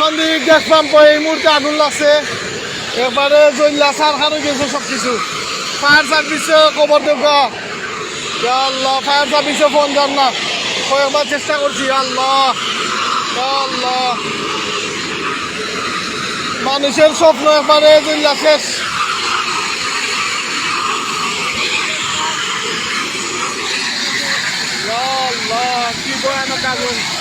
সন্দিক gas pump এই মুহূর্তে আগুন লাগছে এবারে জৈলা সার খানো গেছে সব কিছু ফায়ার সার্ভিসে খবর দেব। আল্লাহ, ফায়ার সার্ভিসে ফোন যান না। কয়েকবার চেষ্টা করছি আল্লাহ আল্লাহ। মানুষের স্বপ্ন একবারে জৈলা শেষ। আল্লাহ, কি ভয়ানক আগুন।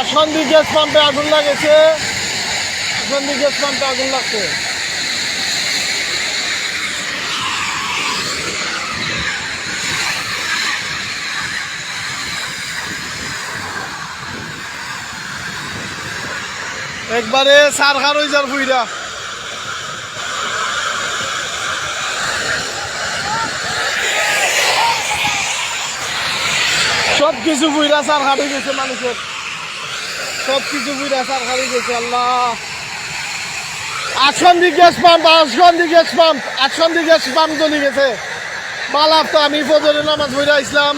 আসন্দি গ্যাস পাম্পে আগুন লাগেছে। আসন্দি গ্যাস পাম্পে আগুন লাগছে। একবারে সার খার হয়ে যার ফুইরা সব কিছু ফুইরা সার হয়ে গেছে মানুষের। সব কিছু বুঝা সার খালি গেছে, আল্লাহ। Asandi gas pump Asandi gas pump Asandi gas pump চলে গেছে। মালাপ তো আমি ফজরে নামাজ পড়া ইসলাম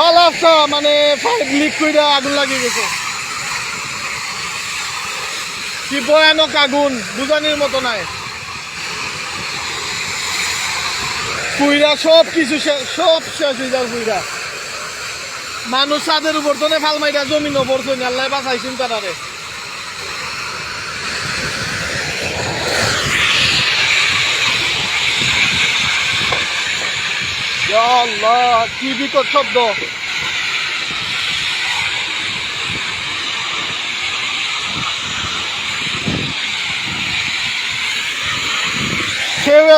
বালাপটা মানে পাইপ লিক করে আগুন লাগিয়ে গেছে। কি ভয়ানক আগুন, বুঝানির মতো নাই। কুইরা সব কিছু সব শেষ হয়ে যার কুইরা। মানুষ ছাদের উপর তো ফাল মাইরা জমিন ওপর তো আল্লাহ বাঁচাইছেন তারারে। কি বিকট শব্দ।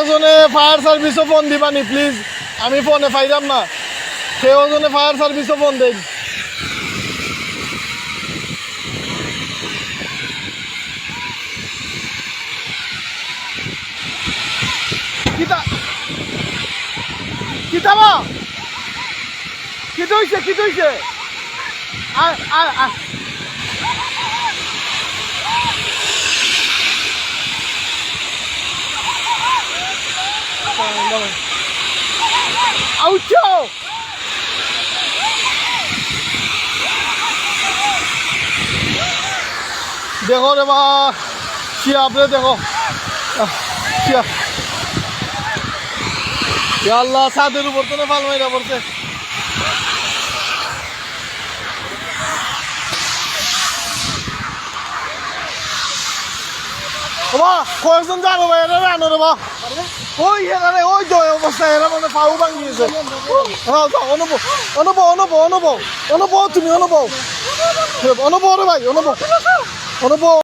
এজনে ফায়ার সার্ভিসও ফোন দিবানি প্লিজ আমি ফোনে পাইলাম না। কেউ এজনে ফায়ার সার্ভিসও ফোন দেন বা কি হইছে কি হইছে আউচো দেখো রে বা শিয়া আপনি দেখো। Ya Allah sadını vurdunu falmayla vurdu. Ba, korsun da bu bayra ben onu ba. Oy yere oy doy bu sayra bana favu bang yüzü. Ha onu bu. Onu bu onu bu onu bu. Onu bu tüm onu bu. Onu bu onu bay onu bu. Onu bu.